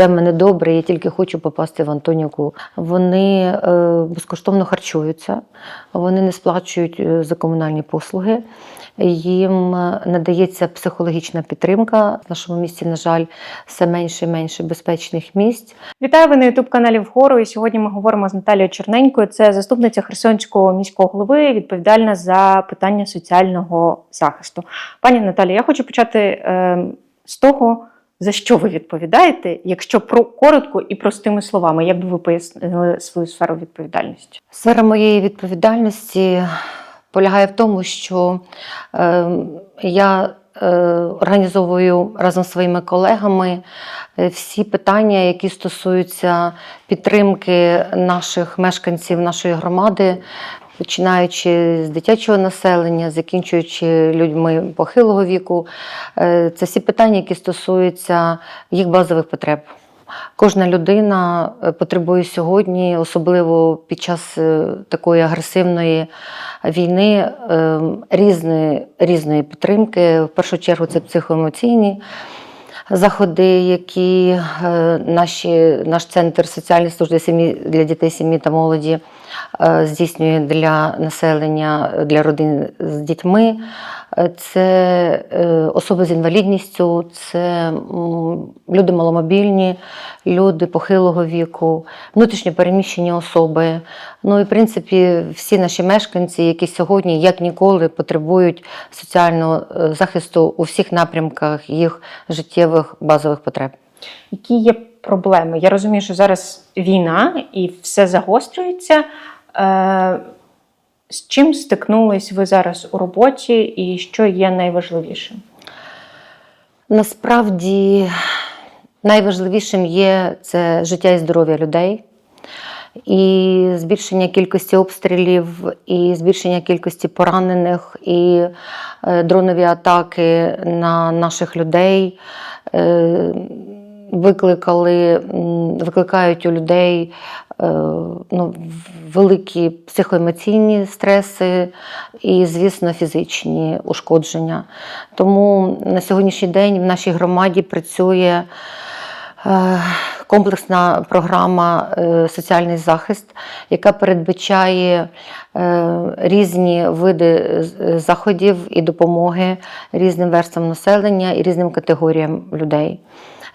все в мене добре, я тільки хочу попасти в Антонівку. Вони е, безкоштовно харчуються, вони не сплачують е, за комунальні послуги. Їм е, надається психологічна підтримка. В нашому місті, на жаль, все менше і менше безпечних місць. Вітаю ви на ютуб каналі Вгору. І сьогодні ми говоримо з Наталією Черненькою. Це заступниця Херсонського міського голови, відповідальна за питання соціального захисту. Пані Наталі, я хочу почати е, з того, за що ви відповідаєте, якщо про коротко і простими словами, як би ви пояснили свою сферу відповідальності? Сфера моєї відповідальності полягає в тому, що е, я е, організовую разом з своїми колегами е, всі питання, які стосуються підтримки наших мешканців нашої громади. Починаючи з дитячого населення, закінчуючи людьми похилого віку, Е, це всі питання, які стосуються їх базових потреб. Кожна людина е, потребує сьогодні, особливо під час е, такої агресивної війни, різної, різної підтримки. В першу чергу це психоемоційні заходи, які наші, наш центр соціальної служби для дітей, сім'ї та молоді здійснює для населення, для родин з дітьми. Е, Це е, особи з інвалідністю, це люди маломобільні, люди похилого віку, внутрішньо переміщені особи. Ну і в принципі всі наші мешканці, які сьогодні, як ніколи, потребують соціального е, захисту у всіх напрямках їх життєвих базових потреб. Які є проблеми? Я розумію, що зараз війна і все загострюється. Е, з чим стикнулись ви зараз у роботі, і що є найважливішим? Насправді найважливішим є це життя і здоров'я людей. І збільшення кількості обстрілів, і збільшення кількості поранених, і е, дронові атаки на наших людей е, викликали, викликають у людей е, ну, великі психоемоційні стреси і, звісно, фізичні ушкодження. Тому на сьогоднішній день в нашій громаді працює. Е, Комплексна програма е, соціальний захист, яка передбачає різні види заходів і допомоги різним верствам населення і різним категоріям людей.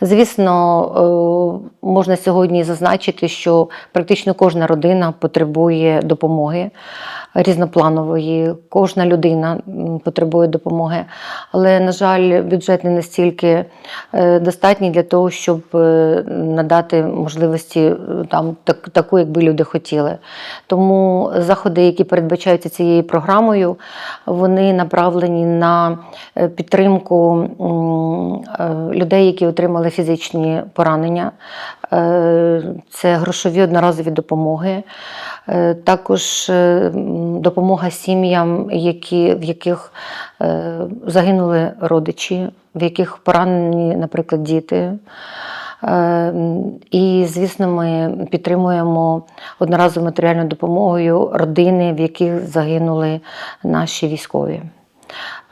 Звісно, е, можна сьогодні зазначити, що практично кожна родина потребує допомоги різнопланової, кожна людина потребує допомоги. Але, на жаль, бюджет не настільки е, достатній для того, щоб е, надати можливості е, там так, таку, якби люди хотіли. Тому заходи, які передбачаються цією програмою, вони направлені на підтримку людей, які отримали фізичні поранення. Е, Це грошові одноразові допомоги. Е, Також е, допомога сім'ям, які, в яких загинули родичі, в яких поранені, наприклад, діти. І, звісно, ми підтримуємо одноразовою матеріальною допомогою родини, в яких загинули наші військові.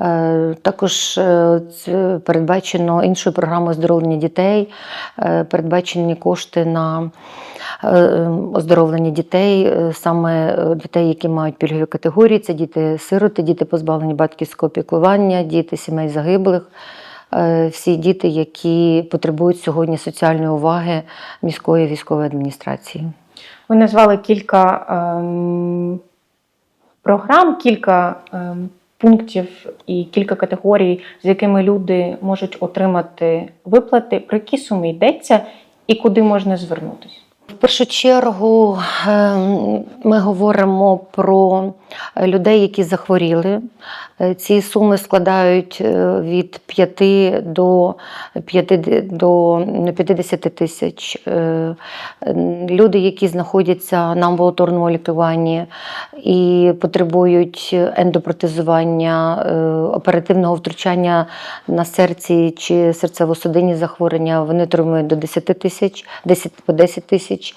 Е, Також е, передбачено іншою програмою оздоровлення дітей, е, передбачені кошти на е, оздоровлення дітей, саме дітей, які мають пільгові категорії. Це діти-сироти, діти позбавлені батьківського піклування, діти сімей загиблих. Всі діти, які потребують сьогодні соціальної уваги міської військової адміністрації. Ви назвали кілька ем, програм, кілька ем, пунктів і кілька категорій, з якими люди можуть отримати виплати. Про які суми йдеться і куди можна звернутися? Першу чергу ем, ми говоримо про людей, які захворіли. Е, Ці суми складають е, від 5 до 5 до 50 тисяч. Е, Люди, які знаходяться на амбулаторному лікуванні і потребують ендопротезування, е, оперативного втручання на серці чи серцево-судинні захворювання, вони отримують до 10 тисяч, 10 по 10 тисяч.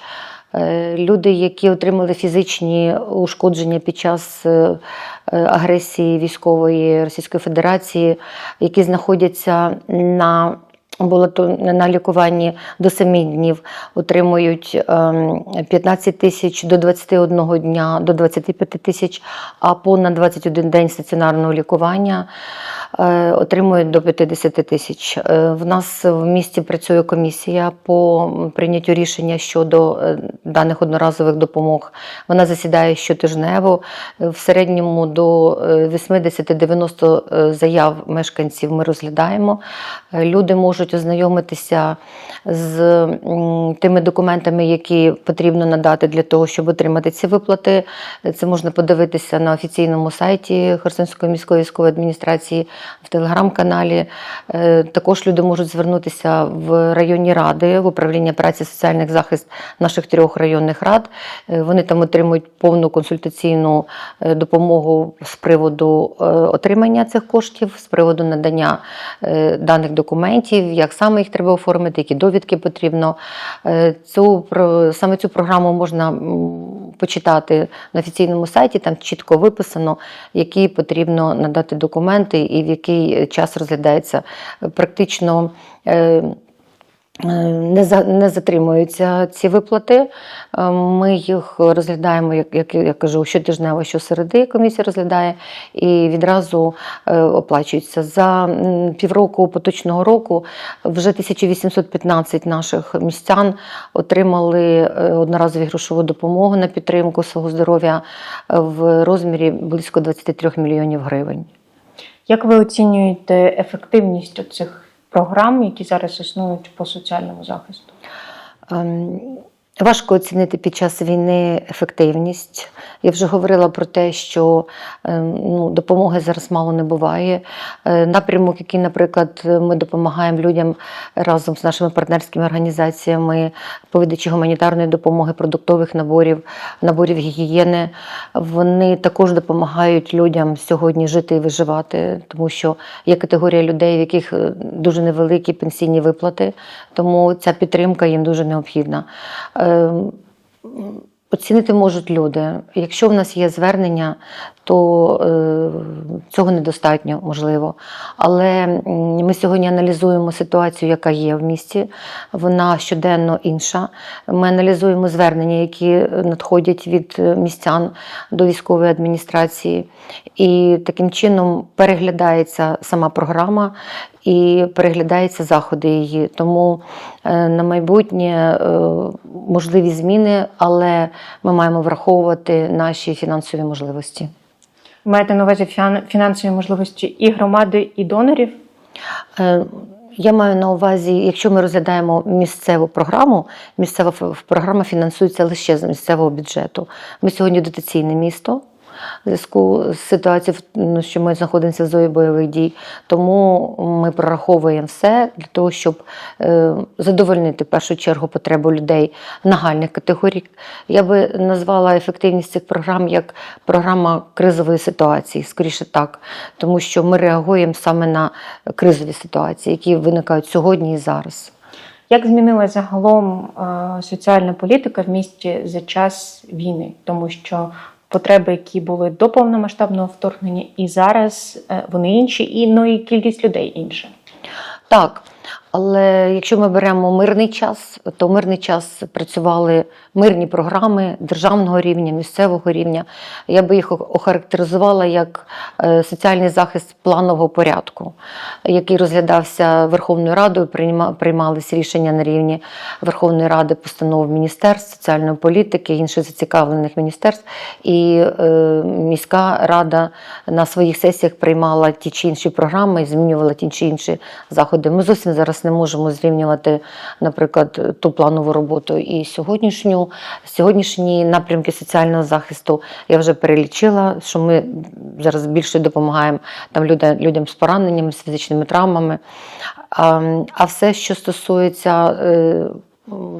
Е, Люди, які отримали фізичні ушкодження під час е, е, агресії військової Російської Федерації, які знаходяться на амбулаторно на лікуванні до 7 днів отримують ем, 15 тисяч до 21 дня, до 25 тисяч, а понад 21 день стаціонарного лікування е, отримують до 50 тисяч. Е, В нас в місті працює комісія по прийняттю рішення щодо е, даних одноразових допомог. Вона засідає щотижнево. В середньому до е, 80-90 е, заяв мешканців ми розглядаємо. Люди можуть ознайомитися з тими документами, які потрібно надати для того, щоб отримати ці виплати. Це можна подивитися на офіційному сайті Херсонської міської військової адміністрації в телеграм-каналі. Е, Також люди можуть звернутися в районні ради, в управління праці соціальних захист наших трьох районних рад. Е, Вони там отримують повну консультаційну е, допомогу з приводу отримання цих коштів, з приводу надання даних документів, як саме їх треба оформити, які довідки потрібно. Е, Цю саме цю програму можна почитати на офіційному сайті. Там чітко виписано, які потрібно надати документи і в який час розглядається. Практично. Е, Не, за, не затримуються ці виплати. Е, Ми їх розглядаємо, як, я кажу, щотижнево, щосереди комісія розглядає і відразу е, оплачуються. За півроку поточного року вже 1815 наших містян отримали одноразові грошову допомогу на підтримку свого здоров'я в розмірі близько 23 мільйонів гривень. Як ви оцінюєте ефективність цих програм, які зараз існують по соціальному захисту? Важко оцінити під час війни ефективність. Я вже говорила про те, що ем, ну, допомоги зараз мало не буває. Е, Напрямок, який, наприклад, ми допомагаємо людям разом з нашими партнерськими організаціями по видачі гуманітарної допомоги, продуктових наборів, наборів гігієни, вони також допомагають людям сьогодні жити і виживати, тому що є категорія людей, в яких е, дуже невеликі пенсійні виплати, тому ця підтримка їм дуже необхідна. Е, Оцінити можуть люди. Якщо в нас є звернення, то е, цього недостатньо можливо. Але ми сьогодні аналізуємо ситуацію, яка є в місті. Вона щоденно інша. Ми аналізуємо звернення, які надходять від містян до військової адміністрації, і таким чином переглядається сама програма і переглядаються заходи її. Тому е, на майбутнє е, можливі зміни, але ми маємо враховувати наші фінансові можливості. Маєте на увазі фінансові можливості і громади, і донорів? Е, Я маю на увазі, якщо ми розглядаємо місцеву програму, місцева програма фінансується лише з місцевого бюджету. Ми сьогодні дотаційне місто. Зв'язку з ситуацією, ну, що ми знаходимося в зої бойових дій, тому ми прораховуємо все для того, щоб е, задовольнити в першу чергу потребу людей нагальних категорій. Я би назвала ефективність цих програм як програма кризової ситуації, скоріше так, тому що ми реагуємо саме на кризові ситуації, які виникають сьогодні і зараз. Як змінилася загалом е, соціальна політика в місті за час війни? Тому що потреби, які були до повномасштабного вторгнення, і зараз е, вони інші, і ну і кількість людей інша. Так, але якщо ми беремо мирний час, то в мирний час працювали мирні програми державного рівня, місцевого рівня. Я би їх охарактеризувала як е, соціальний захист планового порядку, який розглядався Верховною Радою, прийма- приймалися рішення на рівні Верховної Ради, постанов міністерств, соціальної політики, інших зацікавлених міністерств. І е, міська рада на своїх сесіях приймала ті чи інші програми і змінювала ті чи інші заходи. Ми зовсім зараз не можемо зрівнювати, наприклад, ту планову роботу і сьогоднішню. Сьогоднішні напрямки соціального захисту я вже перелічила, що ми зараз більше допомагаємо там людям, з пораненнями, з фізичними травмами. А, а все, що стосується е,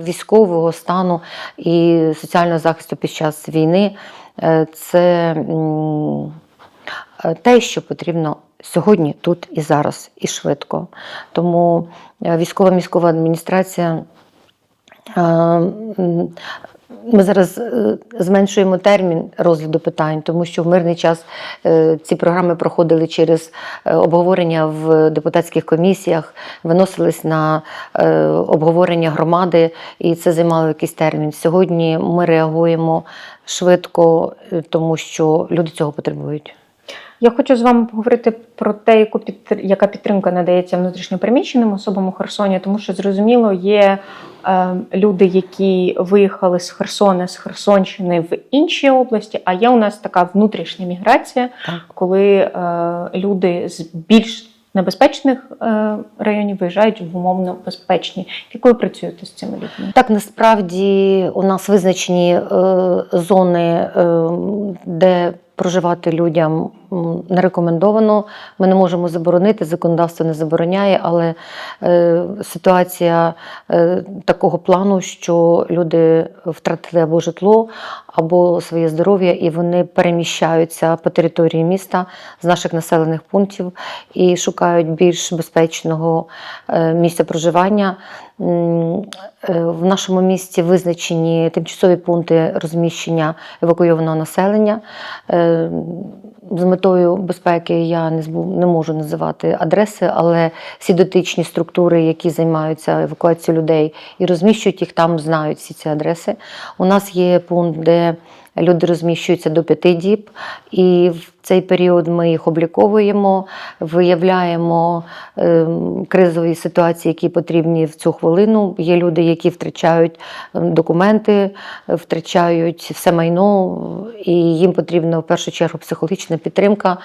військового стану і соціального захисту під час війни, е, це е, те, що потрібно сьогодні, тут і зараз, і швидко. Тому е, військова міськова адміністрація е, Ми зараз е, зменшуємо термін розгляду питань, тому що в мирний час ці програми проходили через обговорення в депутатських комісіях, виносились на обговорення громади, і це займало якийсь термін. Сьогодні ми реагуємо швидко, тому що люди цього потребують. Я хочу з вами поговорити про те, яка підтримка надається внутрішньопереміщеним особам у Херсоні, тому що зрозуміло, є е, люди, які виїхали з Херсона, з Херсонщини в інші області. А є у нас така внутрішня міграція, коли е, люди з більш небезпечних е, районів виїжджають в умовно безпечні. Як ви працюєте з цими людьми? Так, насправді у нас визначені е, зони, е, де проживати людям не рекомендовано. Ми не можемо заборонити, законодавство не забороняє, але е, ситуація е, такого плану, що люди втратили або житло, або своє здоров'я, і вони переміщаються по території міста з наших населених пунктів і шукають більш безпечного е, місця проживання. Е, В нашому місті визначені тимчасові пункти розміщення евакуйованого населення. Е, З метою безпеки я не збу- не можу називати адреси, але всі дотичні структури, які займаються евакуацією людей і розміщують їх там, знають всі ці адреси. У нас є пункт, де люди розміщуються до п'яти діб, і в цей період ми їх обліковуємо, виявляємо ем, кризові ситуації, які потрібні в цю хвилину. Є люди, які втрачають ем, документи, втрачають все майно, і їм потрібна в першу чергу психологічна підтримка, е,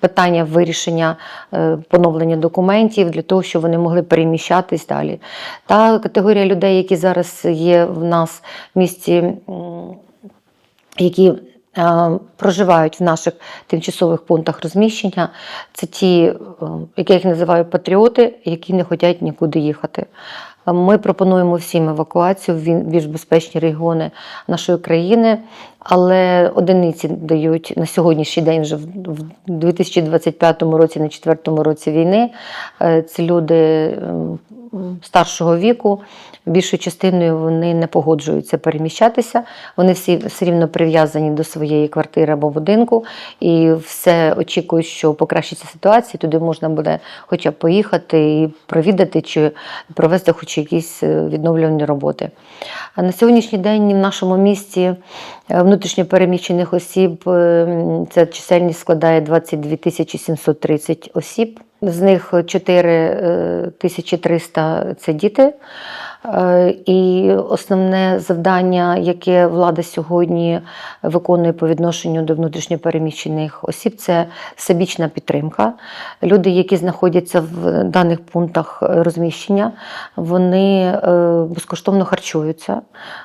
питання вирішення е, поновлення документів для того, щоб вони могли переміщатись далі. Та категорія людей, які зараз є в нас в місті, які проживають в наших тимчасових пунктах розміщення, це ті, е, які я їх називаю патріоти, які не хочуть нікуди їхати. Е, Ми пропонуємо всім евакуацію в більш безпечні регіони нашої країни, але одиниці дають на сьогоднішній день, вже в в 2025 році, на четвертому році війни. Це люди ем, старшого віку. Більшою частиною вони не погоджуються переміщатися. Вони всі все рівно прив'язані до своєї квартири або будинку, і все очікують, що покращиться ситуація. Туди можна буде хоча б поїхати і провідати чи провести хоч якісь е, відновлювальні роботи. А на сьогоднішній день в нашому місті е, внутрішньопереміщених осіб е, ця чисельність складає 22 тисячі 730 осіб. З них 4 тисячі 300 – це діти. Е, І основне завдання, яке влада сьогодні виконує по відношенню до внутрішньопереміщених осіб, це всебічна підтримка. Люди, які знаходяться в даних пунктах розміщення, вони е, безкоштовно харчуються,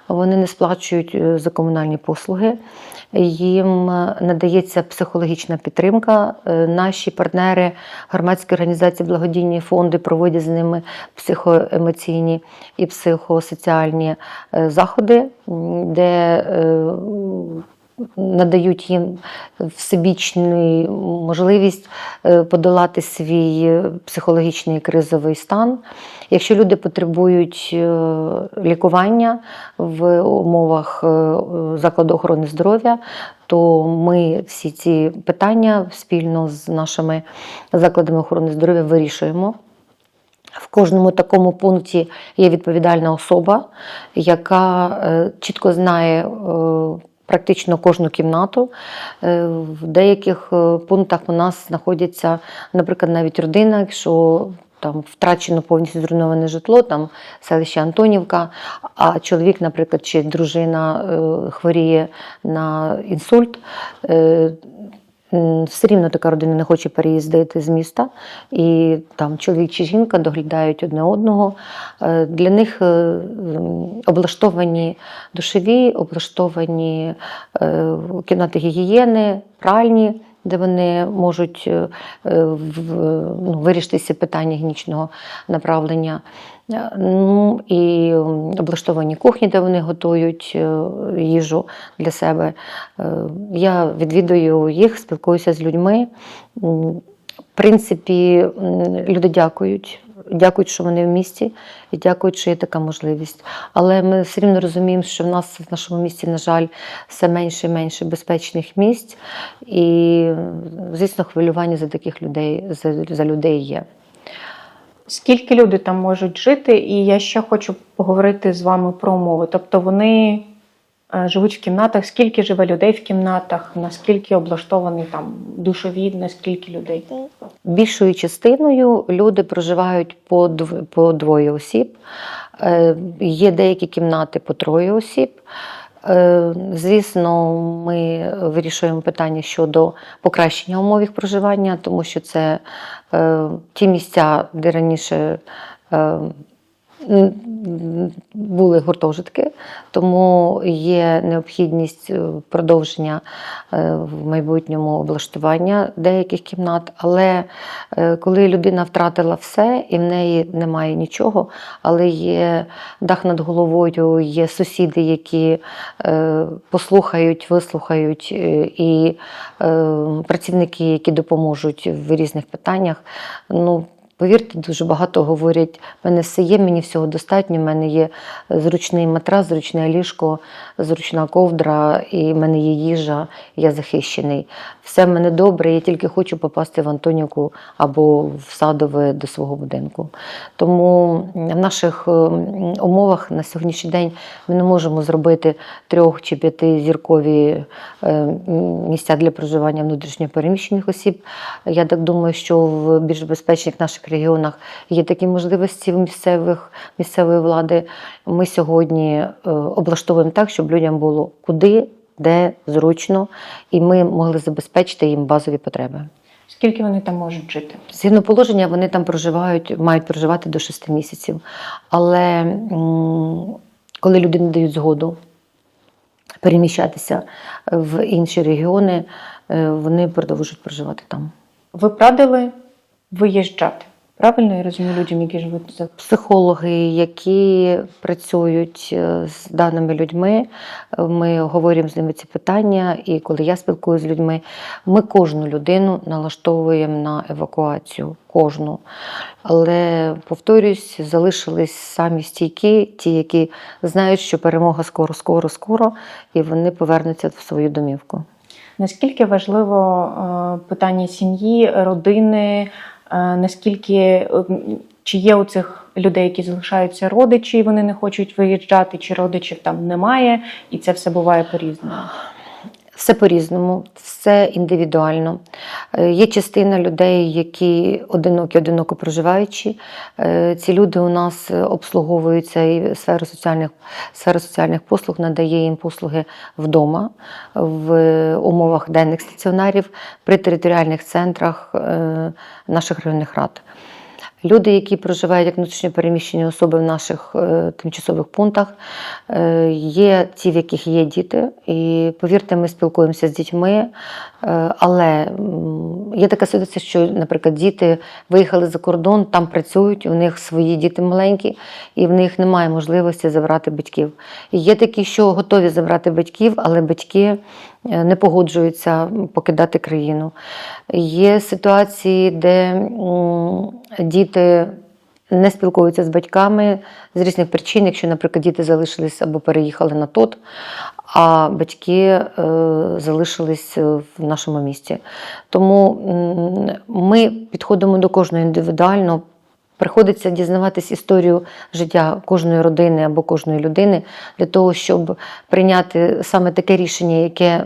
вони не сплачують е, за комунальні послуги. Їм е, надається психологічна підтримка. Е, Наші партнери, громадські організації, благодійні фонди проводять з ними психоемоційні і психосоціальні е, заходи, де надають їм всебічну можливість е, подолати свій е, психологічний кризовий стан. Якщо люди потребують е, лікування в умовах закладу охорони здоров'я, то ми всі ці питання спільно з нашими закладами охорони здоров'я вирішуємо. В кожному такому пункті є відповідальна особа, яка чітко знає практично кожну кімнату. Е, В деяких е, пунктах у нас знаходяться, наприклад, навіть родина, якщо там втрачено повністю зруйноване житло, там селище Антонівка, а чоловік, наприклад, чи дружина е, хворіє на інсульт. Все рівно така родина не хоче переїздити з міста, і там чоловік чи жінка доглядають одне одного. Е, Для них е, облаштовані душові, облаштовані е, кімнати гігієни, пральні, де вони можуть е, е, ну, вирішити ці питання гнічного направлення. Е, Ну і облаштовані кухні, де вони готують їжу для себе. Я відвідую їх, спілкуюся з людьми. В принципі, люди дякують. Дякують, що вони в місті, і дякують, що є така можливість. Але ми все рівно розуміємо, що в нас в нашому місті, на жаль, все менше і менше безпечних місць. І, звісно, хвилювання за таких людей, за, за людей є. Скільки люди там можуть жити? І я ще хочу поговорити з вами про умови. Тобто вони живуть в кімнатах, скільки живе людей в кімнатах, наскільки облаштований там душовід, наскільки людей? Більшою частиною люди проживають по, дв- по двоє осіб. Е, Є деякі кімнати по троє осіб. Е, Звісно, ми вирішуємо питання щодо покращення умов їх проживання, тому що це е, ті місця, де раніше е, були гуртожитки, тому є необхідність е, продовження е, в майбутньому облаштування деяких кімнат. Але е, коли людина втратила все і в неї немає нічого, але є дах над головою, є сусіди, які послухають, вислухають, і працівники, які допоможуть в різних питаннях. Ну, Повірте, дуже багато говорять, в мене все є, мені всього достатньо, в мене є зручний матрас, зручне ліжко, зручна ковдра, і в мене є їжа, я захищений. Все в мене добре, я тільки хочу попасти в Антонівку або в садове до свого будинку. Тому в наших е, умовах на сьогоднішній день ми не можемо зробити трьох чи п'ятизіркові е, місця для проживання внутрішньопереміщених осіб. Я так думаю, що в більш безпечних наших регіонах є такі можливості в місцевих місцевої влади. Ми сьогодні е, облаштовуємо так, щоб людям було куди, де зручно, і ми могли забезпечити їм базові потреби. Скільки вони там можуть жити? Згідно положення, вони там проживають, мають проживати до 6 місяців. Але коли люди не дають згоду переміщатися в інші регіони, е, вони продовжують проживати там. Ви б радили виїжджати? Правильно я розумію людям, які живуть за Психологи, які працюють е, з даними людьми, е, ми говоримо з ними ці питання. І коли я спілкуюся з людьми, ми кожну людину налаштовуємо на евакуацію. Кожну. Але повторюсь, залишились самі стійкі, ті, які знають, що перемога скоро, скоро, скоро, і вони повернуться в свою домівку. Наскільки важливо е, питання сім'ї, родини, наскільки е, чи є у цих людей, які залишаються родичі, і вони не хочуть виїжджати, чи родичів там немає, і це все буває по-різному. Все по-різному, все індивідуально. Е, Є частина людей, які одинокі, одиноко проживаючі. Е, Ці люди у нас обслуговуються і сфера соціальних, сфера соціальних послуг надає їм послуги вдома в умовах денних стаціонарів при територіальних центрах е, наших районних рад. Люди, які проживають як внутрішньо переміщені особи в наших е, тимчасових пунктах, е, є ті, в яких є діти. І повірте, ми спілкуємося з дітьми. Е, але є така ситуація, що, наприклад, діти виїхали за кордон, там працюють, у них свої діти маленькі, і в них немає можливості забрати батьків. І є такі, що готові забрати батьків, але батьки не погоджуються покидати країну. Є ситуації, де діти не спілкуються з батьками з різних причин, якщо, наприклад, діти залишились або переїхали на тот, а батьки е, залишились в нашому місті. Тому ми підходимо до кожного індивідуально. Приходиться дізнаватись історію життя кожної родини або кожної людини для того, щоб прийняти саме таке рішення, яке,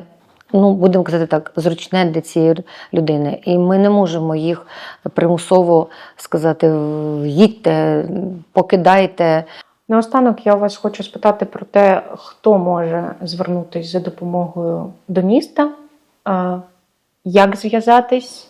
ну будемо казати так, зручне для цієї людини. І ми не можемо їх примусово сказати: їдьте, покидайте. Наостанок я вас хочу спитати про те, хто може звернутися за допомогою до міста, як зв'язатись,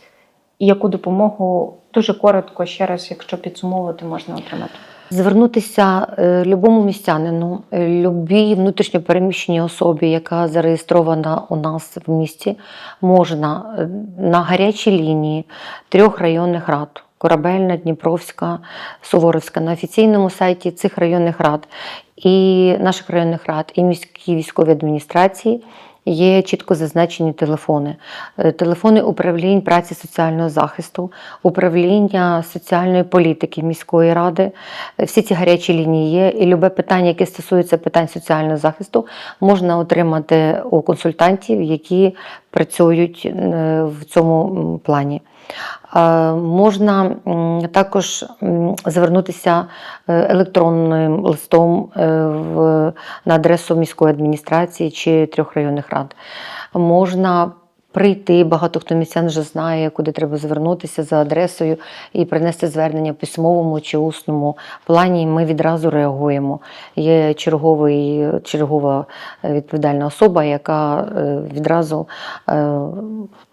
і яку допомогу дуже коротко ще раз, якщо підсумовувати, можна отримати. Звернутися е, любому містянину, е, любій внутрішньопереміщеній особі, яка зареєстрована у нас в місті, можна е, на гарячій лінії трьох районних рад. Корабельна, Дніпровська, Суворовська на офіційному сайті цих районних рад і наших районних рад, і міській військовій адміністрації є чітко зазначені телефони. Е, Телефони управлінь праці соціального захисту, управління соціальної політики міської ради. Е, Всі ці гарячі лінії є, і любе питання, яке стосується питань соціального захисту, можна отримати у консультантів, які працюють е, в цьому плані. Е, Можна також звернутися е, електронним листом е, на адресу міської адміністрації чи трьох районних рад. Можна прийти, багато хто містян вже знає, куди треба звернутися за адресою і принести звернення в письмовому чи усному плані. Ми відразу реагуємо. Є черговий, чергова е, відповідальна особа, яка е, відразу е,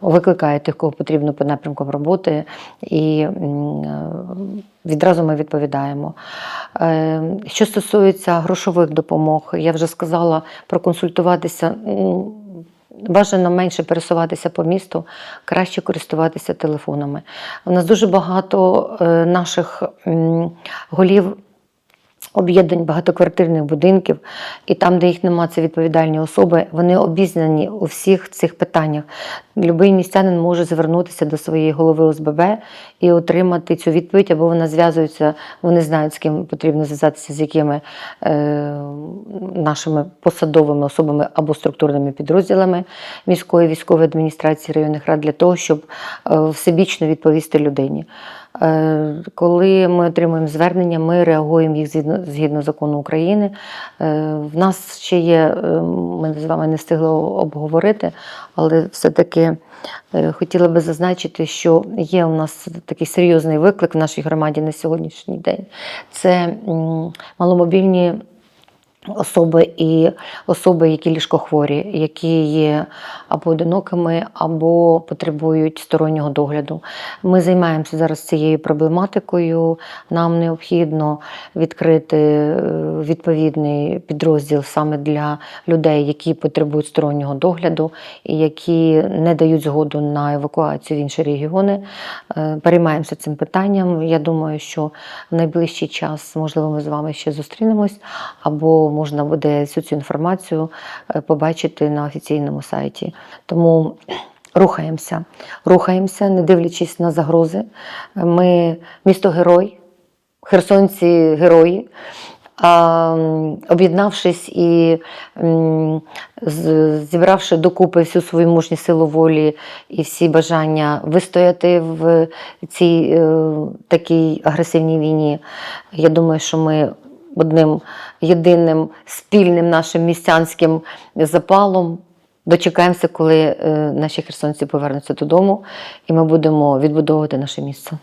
викликає тих, кого потрібно по напрямкам роботи, і відразу ми відповідаємо. Що стосується грошових допомог, я вже сказала проконсультуватися. Бажано менше пересуватися по місту, краще користуватися телефонами. У нас дуже багато е, наших голів об'єднань багатоквартирних будинків, і там, де їх нема, це відповідальні особи, вони обізнані у всіх цих питаннях. Любий містянин може звернутися до своєї голови ОСББ і отримати цю відповідь, або вона зв'язується, вони знають, з ким потрібно зв'язатися, з якими е, нашими посадовими особами або структурними підрозділами міської військової адміністрації районних рад для того, щоб е, всебічно відповісти людині. Е, Коли ми отримуємо звернення, ми реагуємо їх згідно, згідно закону України. Е, В нас ще є, е, ми з вами не встигли обговорити, але все-таки хотіла би зазначити, що є у нас такий серйозний виклик в нашій громаді на сьогоднішній день. Це маломобільні особи і особи, які ліжкохворі, які є або одинокими, або потребують стороннього догляду. Ми займаємося зараз цією проблематикою. Нам необхідно відкрити е, відповідний підрозділ саме для людей, які потребують стороннього догляду і які не дають згоду на евакуацію в інші регіони. Е, Переймаємося цим питанням. Я думаю, що в найближчий час, можливо, ми з вами ще зустрінемось, або можна буде всю цю інформацію е, побачити на офіційному сайті. Тому рухаємося, рухаємося, не дивлячись на загрози. Ми місто герой, херсонці герої. А, об'єднавшись і зібравши докупи всю свою мужню силу волі і всі бажання вистояти в цій е, такій агресивній війні, я думаю, що ми одним єдиним спільним нашим містянським запалом дочекаємося, коли е, наші херсонці повернуться додому, і ми будемо відбудовувати наше місце.